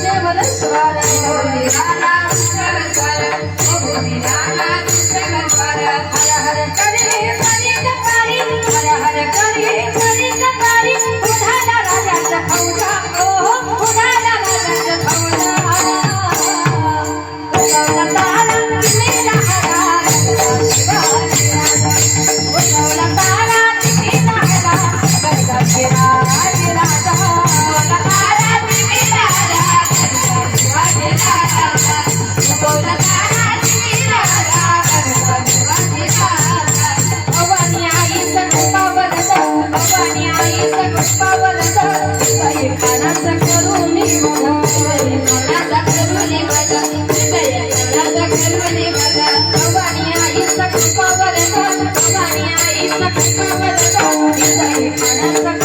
Sarasvara, Sarasvara, Sarasvara, Sarasvara, Sarasvara, Sarasvara, Sarasvara, Sarasvara, மனதை மனதை